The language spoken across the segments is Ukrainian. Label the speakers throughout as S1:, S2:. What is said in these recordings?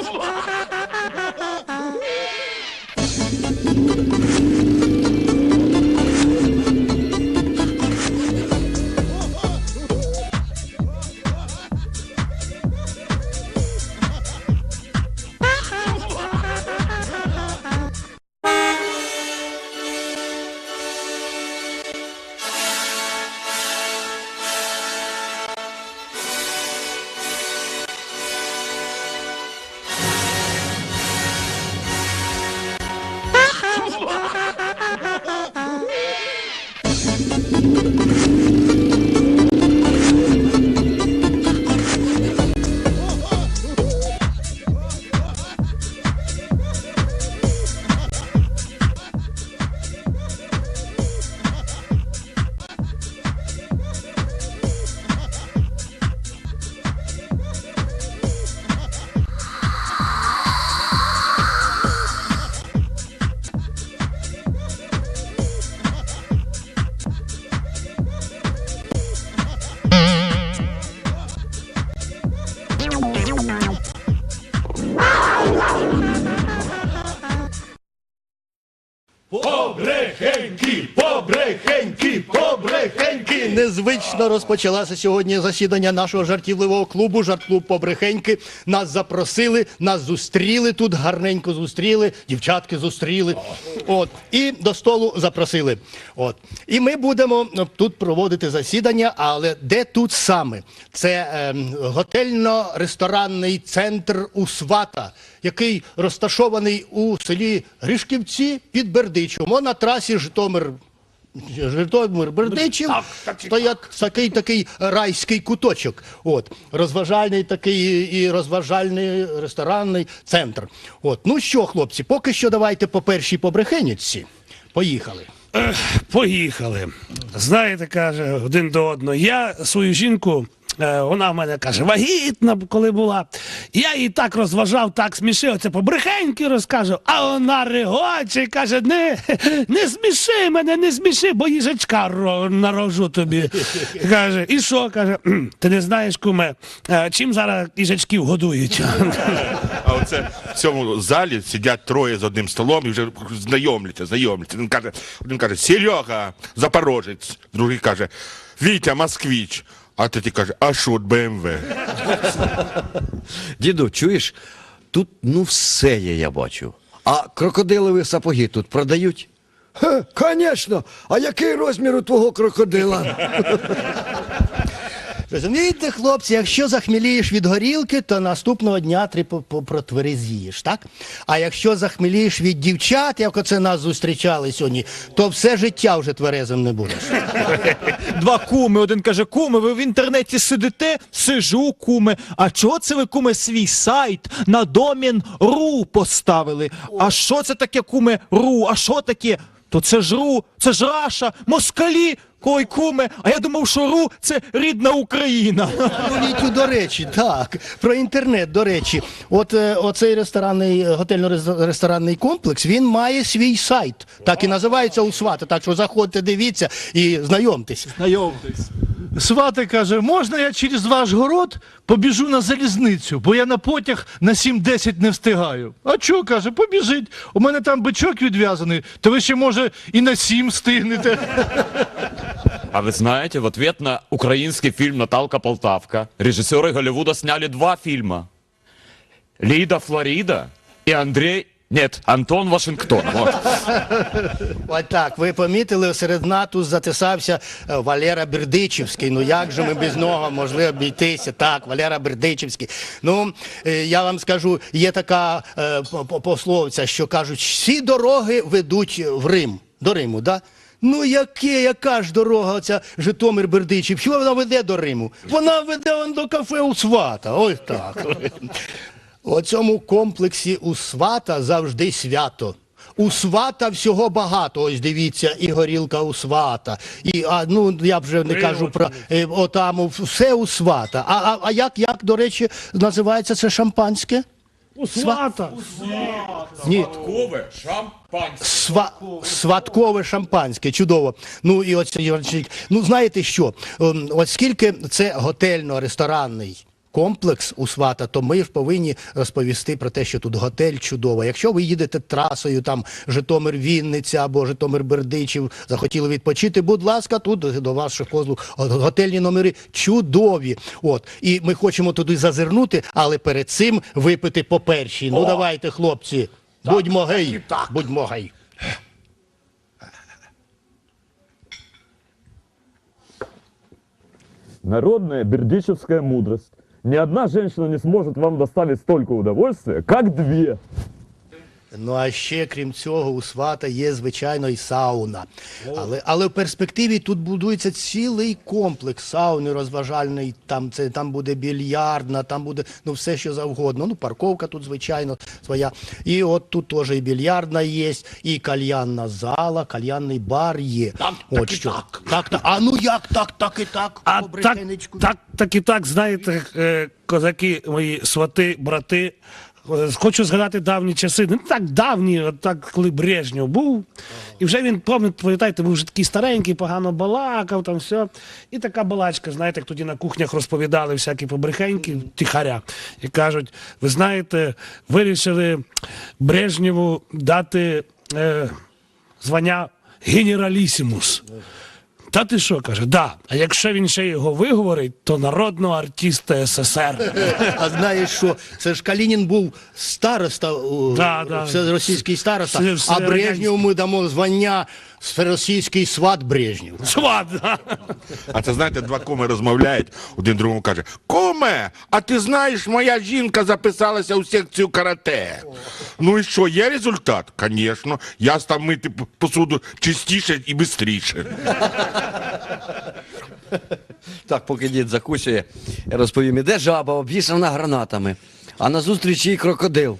S1: Oh, my God. Thank you. Незвично розпочалося сьогодні засідання нашого жартівливого клубу. Жарт-клуб побрехеньки. Нас запросили, нас зустріли тут, гарненько зустріли, дівчатки зустріли. От і до столу запросили. От і ми будемо ну, тут проводити засідання. Але де тут саме? Це ем, готельно-ресторанний центр Усвата, який розташований у селі Гришківці під Бердичем. На трасі Житомир. Житомир Бердичів стоять такий такий райський куточок. От розважальний такий і розважальний ресторанний центр. От ну що, хлопці, поки що давайте по першій побрехенівці. Поїхали.
S2: Поїхали. Знаєте, каже один до одного. Я свою жінку. Е, Вона в мене каже, вагітна, коли була. Я її так розважав, так смішив, оце побрехеньки розкажу. А вона регоче каже: не, не сміши мене, не сміши, бо їжачка нарожу тобі. Каже, і що? каже, ти не знаєш, куме, е, чим зараз їжачків годують?
S3: А оце в цьому залі сидять троє з одним столом і вже знайомляться, знайомляться. Він каже, один каже, Серега, Запорожець, другий каже, Вітя, Москвич. А ти каже, а що, БМВ?
S4: Діду, чуєш? Тут ну все є, я бачу. А крокодилові сапоги тут продають?
S5: Хе, Конечно. А який розмір у твого крокодила?
S1: Розумієте, хлопці, якщо захмілієш від горілки, то наступного дня по- протверезієш, так? А якщо захмілієш від дівчат, як оце нас зустрічали сьогодні, то все життя вже тверезим не будеш.
S6: Два куми. Один каже: Куми, ви в інтернеті сидите? Сижу, куми. А чого це ви, куми, свій сайт на домін ру поставили? А що це таке, куми, ру? А що таке? То це ж ру, це ж Раша, москалі. Ой, куме, а я думав, що ру це рідна Україна.
S1: Ну, Вітю, до речі, так, про інтернет, до речі. От е, оцей ресторанний, е, готельно-ресторанний комплекс, він має свій сайт. Так і називається Усвата. Так що заходьте, дивіться і знайомтесь.
S6: Знайомтесь.
S7: Свати каже, можна я через ваш город побіжу на залізницю, бо я на потяг на 7-10 не встигаю. А чо, каже, побіжіть. У мене там бичок відв'язаний, то ви ще, може, і на 7 встигнете.
S8: А вы знаете, в ответ на украинский фильм «Наталка Полтавка» режиссеры Голливуда сняли два фильма. Лида Флорида и Андрей... Нет, Антон Вашингтон. Вот.
S1: От так, ви помітили, серед НАТО затисався е, Валера Бердичівський. Ну як же ми без нього могли обійтися? Так, Валера Бердичівський. Ну, е, я вам скажу, є така е, по- по- що кажуть, всі дороги ведуть в Рим. До Риму, да? Ну, яке, яка ж дорога оця Житомир Бердичів? Що вона веде до Риму? Вона веде он до кафе у Свата. Ось так. У цьому комплексі у свата завжди свято. У свата всього багато. Ось дивіться, і горілка у свата. І а ну я вже не кажу про е, отам у- все у свата. А, а, а як, як, до речі, називається це шампанське?
S2: Усвата.
S1: Ні. Сва... Сваткове шампанське, чудово. Ну і оце. Ну знаєте що? Оскільки це готельно-ресторанний комплекс у свата, то ми ж повинні розповісти про те, що тут готель чудовий. Якщо ви їдете трасою, там Житомир Вінниця або Житомир Бердичів, захотіли відпочити, будь ласка, тут до ваших послуг готельні номери чудові. От і ми хочемо туди зазирнути, але перед цим випити по першій. Ну давайте, хлопці, будьмо гей, будьмо гей.
S9: Народная бердичевская мудрость. Ни одна женщина не сможет вам доставить столько удовольствия, как две.
S1: Ну а ще крім цього, у свата є звичайно і сауна. Але, але в перспективі тут будується цілий комплекс сауни розважальний. Там це там буде більярдна, там буде ну все, що завгодно. Ну, парковка тут, звичайно, своя. І от тут теж і більярдна є, і кальянна зала, кальянний бар є.
S2: Так,
S1: от
S2: так і
S1: що.
S2: так.
S1: Так, так. А ну як так, так і так?
S2: А так, так, так і так, знаєте, е, козаки, мої свати, брати. Е, Хочу згадати давні часи, не так давні, от так, коли Брежнєв був. І вже він, пам'ятаєте, був вже такий старенький, погано балакав, там все. І така балачка, знаєте, як тоді на кухнях розповідали всякі побрехеньки, тихаря. І кажуть, ви знаєте, вирішили Брежнєву дати е, звання генералісімус. Та ти що каже? Да. А якщо він ще його виговорить, то народного артиста СССР.
S1: А знаєш що? Це ж Калінін був староста, Да,
S2: Да, да.
S1: всеросійський староста,
S2: Все-
S1: а
S2: все
S1: Брежнєву ми дамо звання всеросійський сват Брежнєв.
S2: Сват, да.
S3: А це знаєте, два куми розмовляють, один другому каже: Куме, а ти знаєш, моя жінка записалася у секцію карате. Ну і що, є результат? Звісно, я став мити посуду чистіше і швидше.
S4: Так, поки дід закусує, я розповім, іде жаба, обвішана гранатами, а на зустрічі їй крокодил.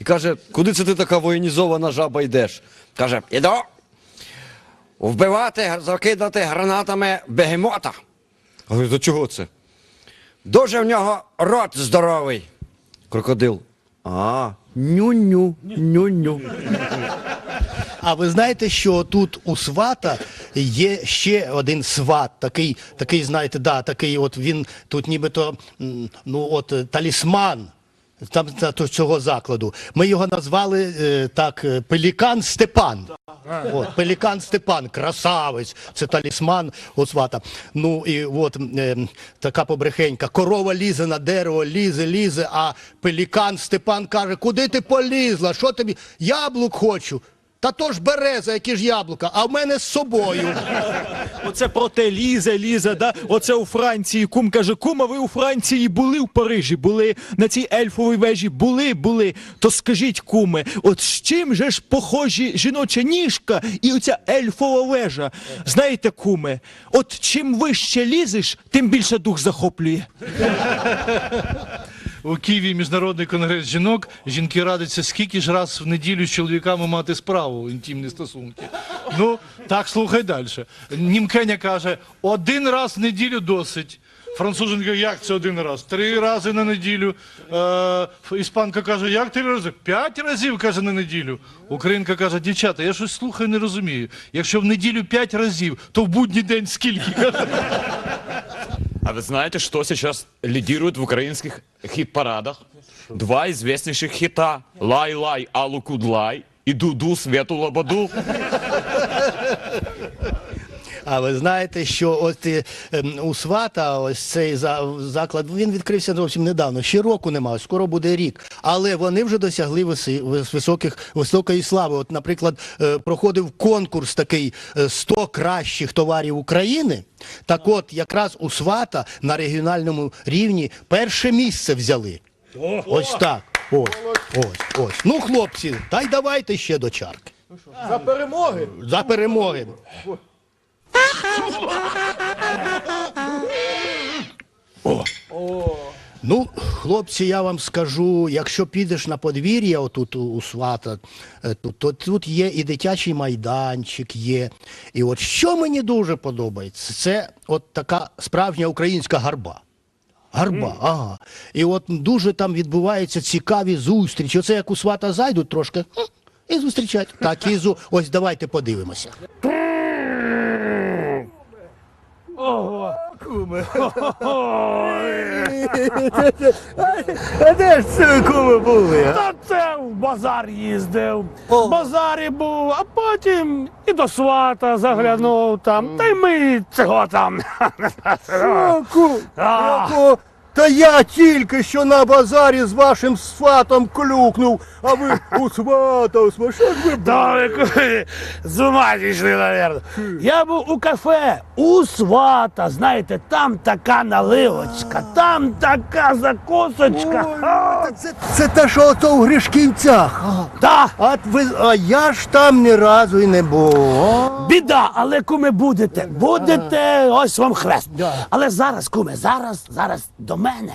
S4: І каже, куди це ти така воєнізована жаба йдеш? Каже, іду вбивати, закидати гранатами бегемота. Говорю, до чого це? Дуже в нього рот здоровий. Крокодил. А, ню-ню, ню-ню.
S1: А ви знаєте, що тут у свата є ще один сват, такий, такий, знаєте, да, такий от він тут нібито ну от талісман. Там та- то- цього закладу. Ми його назвали е, так е, Пелікан Степан. От, Пелікан Степан, красавець, це талісман Освата. Ну і от е, така побрехенька. Корова лізе на дерево, лізе, лізе, а пелікан Степан каже: Куди ти полізла? Що тобі? Яблук хочу. Та то ж береза, які ж яблука, а в мене з собою.
S6: Оце про те лізе, лізе, да? Оце у Франції. Кум каже, кума, ви у Франції були в Парижі, були на цій ельфовій вежі, були, були. То скажіть, куме, от з чим же ж похожі жіноча ніжка і оця ельфова вежа? Знаєте, куме, от чим вище лізеш, тим більше дух захоплює.
S7: У Києві міжнародний конгрес жінок. Жінки радяться, скільки ж раз в неділю з чоловіками мати справу, інтимні стосунки. Ну, так слухай далі. Німкеня каже, один раз в неділю досить. Француженка, як це один раз? Три рази на неділю. Е, іспанка каже, як три рази? П'ять разів каже на неділю. Українка каже, дівчата, я щось слухаю, не розумію. Якщо в неділю п'ять разів, то в будній день скільки?
S8: А вы знаете, что сейчас лидирует в украинских хит-парадах? Два известнейших хита. Лай-лай, Аллу Кудлай и Дуду Свету Лободу.
S1: А ви знаєте, що от е, ем, у свата ось цей за- заклад він відкрився зовсім недавно. Ще року немає, скоро буде рік. Але вони вже досягли виси, високих високої слави. От, наприклад, е, проходив конкурс такий е, 100 кращих товарів України. Так от, якраз у свата на регіональному рівні перше місце взяли. Ось так. Ось, ось, ось. Ну, хлопці, та й давайте ще до чарки.
S6: За перемоги!
S1: За перемоги. Ну, хлопці, я вам скажу, якщо підеш на подвір'я отут у, свата, е, тут, то тут є і дитячий майданчик є. І от що мені дуже подобається, це от така справжня українська гарба. Гарба, ага. І от дуже там відбуваються цікаві зустрічі. Оце як у свата зайдуть трошки і зустрічать. Так, і зу... ось давайте подивимося. Куме.
S2: Куми!
S1: А де ж це куми були?
S2: Та це в базар їздив. В базарі був, а потім і до свата заглянув там. Та й ми цього там.
S1: Шоку! Та я тільки що на базарі з вашим сватом клюкнув, а ви у свата, у. Що ви
S2: Да, ви куди? з ума зійшли, навірно. Я був у кафе у свата. Знаєте, там така наливочка, там така закусочка. А,
S1: Ой, це, це те, що ото в Гришківцях. А,
S2: Да,
S1: а, ви, а я ж там ні разу і не був.
S2: Біда, але куме будете. Будете, ось вам хрест.
S1: Да.
S2: Але зараз, куме, зараз, зараз до мене.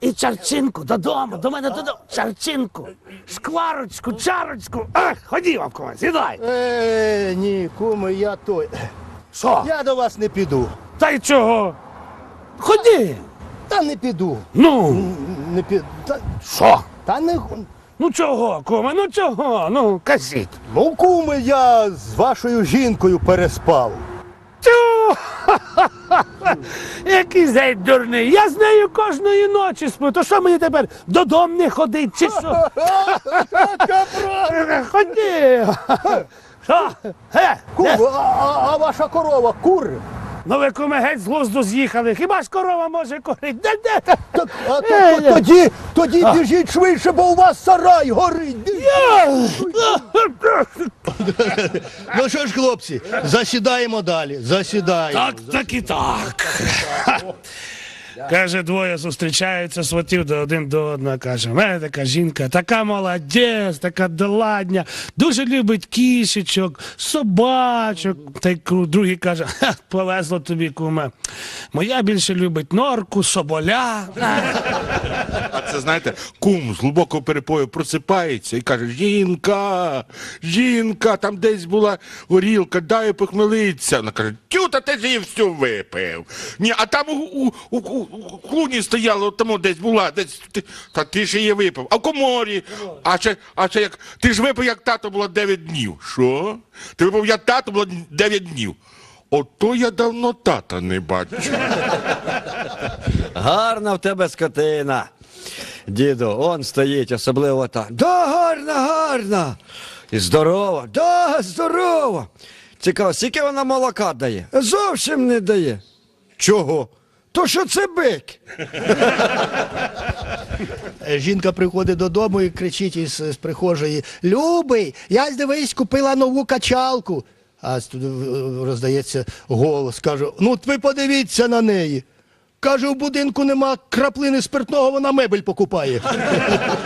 S2: І чарчинку додому, до мене додому. Чарчинку, шкварочку, чарочку. Ах, ходімо, куме, сідай.
S1: Е, ні, куме, я той.
S2: Що?
S1: Я до вас не піду.
S2: Та й чого? Ході.
S1: Та не піду.
S2: Ну,
S1: Не піду. Та,
S2: що?
S1: та не.
S2: Ну чого, куме, ну чого? Ну, кажіть.
S1: Ну, куме, я з вашою жінкою переспав.
S2: Тю! Який зей дурний. Я з нею кожної ночі сплю. То що мені тепер додому не ходить, чи що? Ході. Що? Е, де?
S1: а, а, а ваша корова кур?
S2: Ну ви куме геть з глузду з'їхали. Хіба ж корова може корити? Де, де?
S1: Так, а то,
S2: Е,
S1: то- тоді, тоді біжіть швидше, бо у вас сарай горить. Ну що ж, хлопці, засідаємо далі. Засідаємо.
S2: Так, так і так. Каже, двоє зустрічаються, сватів до один до одного. Каже, в мене така жінка, така молодець, така доладня, дуже любить кішечок, собачок. Та й другий каже, повезло тобі, куме. Моя більше любить норку, соболя.
S3: А це знаєте, кум з глибокого перепою просипається і каже: Жінка, жінка, там десь була горілка, дай похмелиться. Вона каже, тю, та ти ж її всю випив. Ні, а там у, у, у, клуні стояло, тому десь була, десь ти, та ти ж її випив. А в коморі. А ще, а ще як ти ж випив, як тато було 9 днів. Що? Ти випив, як тато було 9 днів. Ото я давно тата не бачу.
S4: Гарна в тебе скотина. Діду, он стоїть, особливо та. Да, гарна, гарна. І здорова, да, здорова. Цікаво, скільки вона молока дає? Зовсім не дає. Чого? То що це бик?
S1: Е, Жінка приходить додому і кричить із, з прихожої: Любий, я дивись, купила нову качалку. А тут е, роздається голос, каже: Ну, ви подивіться на неї. Каже, у будинку нема краплини спиртного, вона мебель покупає.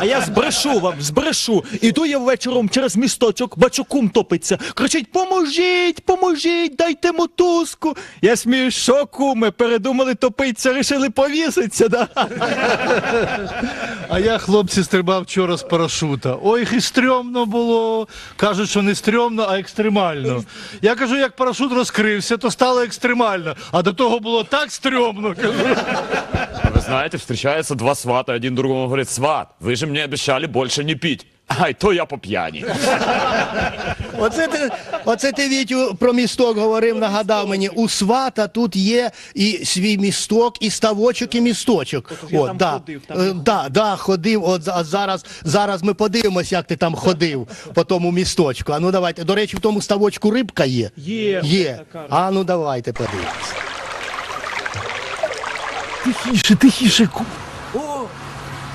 S6: А я збрешу вам, збрешу. Іду я вечором через місточок, бачу, кум топиться. Кричить: поможіть, поможіть, дайте мотузку. Я смію, що куме, передумали топитися, рішили повіситися. Да?
S7: А я, хлопці, стрибав вчора з парашута. Ой, і стрьомно було. Кажуть, що не стрьомно, а екстремально. Я кажу, як парашут розкрився, то стало екстремально. А до того було так стрьомно.
S8: Вы знаете, встречаются два свата, один другому говорит, сват, вы же мне обещали больше не пить. Ай, то я по пьяни.
S1: Оце ти, оце ти Вітю про місток говорив, нагадав мені. У свата тут є і свій місток, і ставочок, і місточок.
S6: я
S1: От,
S6: там
S1: да.
S6: ходив, там
S1: Е, да, да, ходив. От а зараз, зараз ми подивимося, як ти там ходив по тому місточку. А ну давайте. До речі, в тому ставочку рибка є.
S6: Є.
S1: Є.
S6: Така.
S1: А ну давайте подивимося.
S7: Тихіше, тихіше. ку-
S4: О,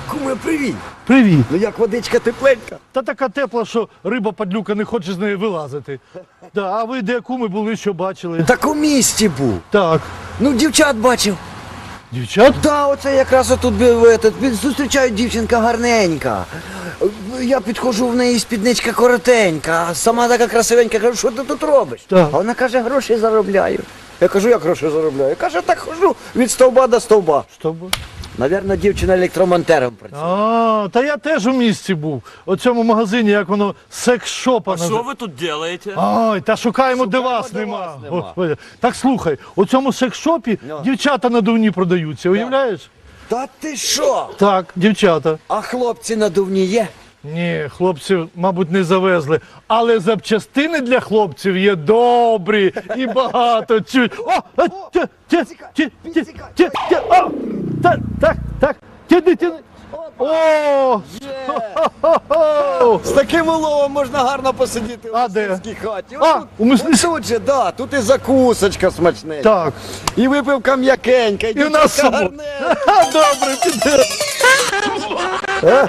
S4: куме, привіт.
S7: Привіт.
S4: Ну як водичка тепленька.
S7: Та така тепла, що риба падлюка не хоче з неї вилазити. Да, а ви де куми були, що бачили?
S4: Так у місті був.
S7: Так.
S4: Ну, дівчат бачив.
S7: Дівчат?
S10: Да, оце якраз отут бі- в этот, дівчинка гарненька. Я підходжу в неї спідничка коротенька, а сама така красивенька, кажу, що ти тут робиш?
S7: Так.
S10: А вона каже, гроші заробляю. Я кажу, як гроші заробляю? Каже, так хожу від стовба до стовба.
S7: Що було?
S10: Навірно, дівчина електромонтером працює.
S7: А, та я теж у місті був. У цьому магазині, як воно, секс-шопа. назив-
S8: вы тут делаете?
S7: Ой, та шукаємо, де вас
S10: де
S7: нема.
S10: вас нема.
S7: Господи. Так слухай, у цьому секс-шопі
S10: Ну.
S7: дівчата надувні продаються, уявляєш?
S10: Та ти що?
S7: Так, дівчата.
S10: А хлопці надувні є?
S7: Ні, хлопців, мабуть, не завезли. Але запчастини для хлопців є добрі і багато чуть. О! а, тя, тя, тя, тя, тя, тя, о! Так, так, так. Тяни, тяни. О! Хо-хо-хо!
S4: З таким уловом можна гарно посидіти
S7: А
S4: в
S7: де?
S4: мисливській хаті.
S7: А,
S4: Отут-
S7: у мисливській-
S4: Тут же, да, тут і закусочка смачненька.
S7: Так.
S4: І випивка м'якенька, і,
S7: І в нас
S4: гарненька.
S7: Добре, піде.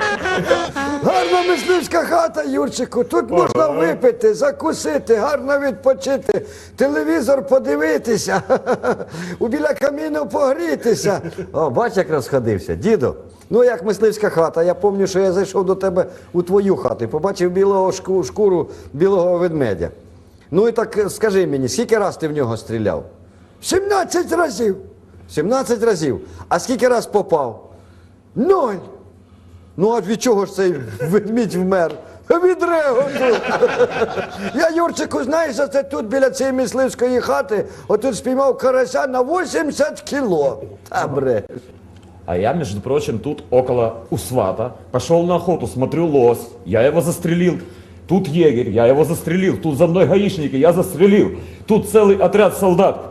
S5: Гарна мисливська хата, Юрчику. Тут можна випити, закусити, гарно відпочити, телевізор подивитися, у біля каміну погрітися.
S4: О, бач, як розходився. Діду, ну як мисливська хата. Я пам'ятаю, що я зайшов до тебе у твою хату і побачив білого шку- шкуру білого ведмедя. Ну і так скажи мені, скільки раз ти в нього стріляв?
S5: 17 разів.
S4: 17 разів. А скільки раз попав?
S5: Ноль.
S4: Ну а від чого ж цей ведмідь вмер?
S5: Від реготу. Я, Юрчику, знаєш, за це тут біля цієї мисливської хати, отут спіймав карася на 80 кіло.
S4: Та бре.
S9: А я, между прочим, тут около Усвата пошел на охоту, смотрю лось, я его застрелил. Тут егерь, я его застрелил. Тут за мной гаишники, я застрелил. Тут целый отряд солдат.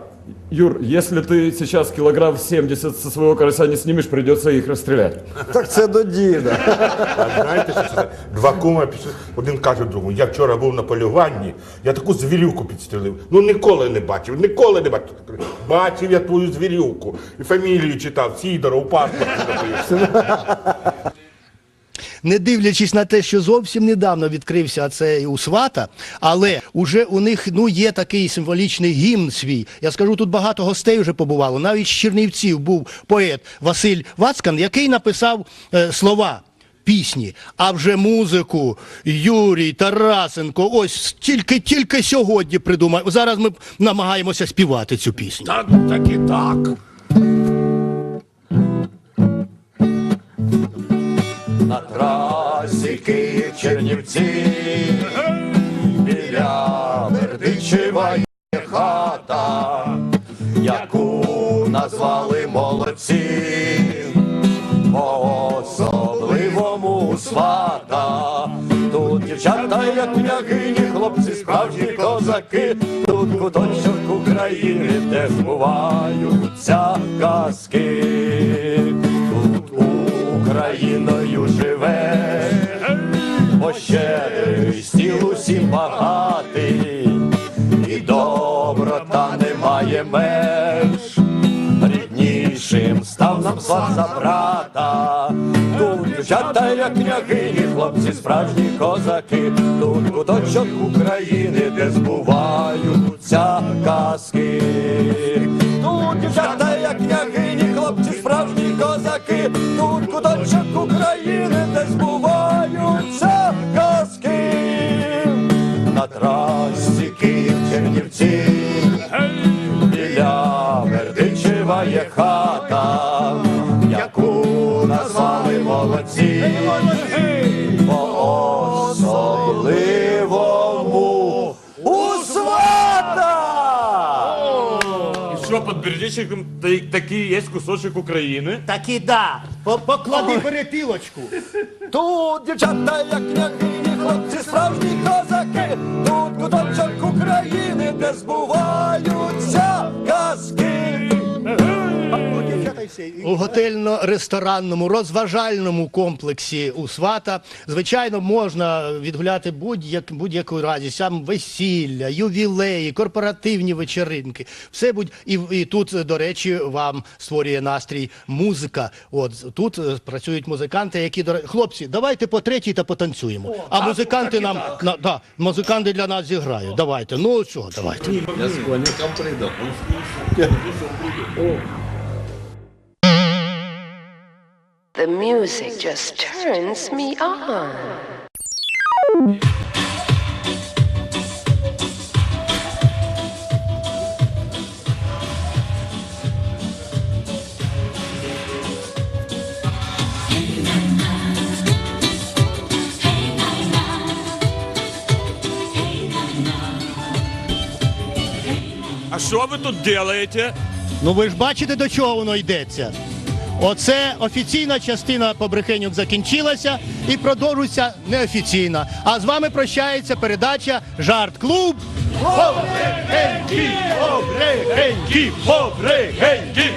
S9: Юр, если ты сейчас килограмм 70 со своего карася не снимешь, придется их расстрелять.
S4: Так це до діда.
S3: А знаєте, що це? Два кума пішли. Один каже другому, я вчора був на полюванні, я таку звірюку підстрелив. Ну ніколи не бачив, ніколи не бачив. Бачив я твою звірюку. І фамілію читав, Сідоров, написано.
S1: Не дивлячись на те, що зовсім недавно відкрився цей у свата, але уже у них ну є такий символічний гімн свій. Я скажу, тут багато гостей вже побувало. Навіть з Чернівців був поет Василь Вацкан, який написав е, слова. Пісні, а вже музику Юрій Тарасенко. Ось тільки тільки сьогодні придумав. Зараз ми намагаємося співати цю пісню.
S2: Так, так і так.
S4: На трасі Київ Чернівці, біля Бердичева є хата, яку назвали молодці, по особливому свата. Тут дівчата, як княгині, хлопці, справжні козаки, тут куточок України, де збуваються казки. Україною живе, бо щедрий стіл усім багатий, і доброта немає меж. Ріднішим став нам слав за брата. Тут дівчата, як княгині, хлопці, справжні козаки, тут куточок України, де збуваються казки. Козаки, тут куточок України, де збуваються казки. На трасі Київ Чернівці, біля Бердичева є хата,
S8: под Бердичевым такие есть кусочек
S1: Так і да. Поклади перепілочку.
S4: Тут дівчата, як княгині, хлопці, справжні козаки, тут куточок України, де збуваються казки.
S1: У готельно-ресторанному розважальному комплексі у Свата, звичайно, можна відгуляти будь-як, будь-яку радість, там весілля, ювілеї, корпоративні вечеринки. Все будь і, і тут, до речі, вам створює настрій музика. От тут е, працюють музиканти, які до хлопці, давайте по третій та потанцюємо. а музиканти нам на, да, музиканти для нас зіграють. Давайте. Ну що, давайте.
S11: The music just turns me on.
S8: А что вы тут делаете?
S1: Ну ви ж бачите, до чого воно йдеться. Оце офіційна частина побрехеньок закінчилася і продовжується неофіційна. А з вами прощається передача Жарт Клуб. Побрехеньки, побрехеньки, побрехеньки.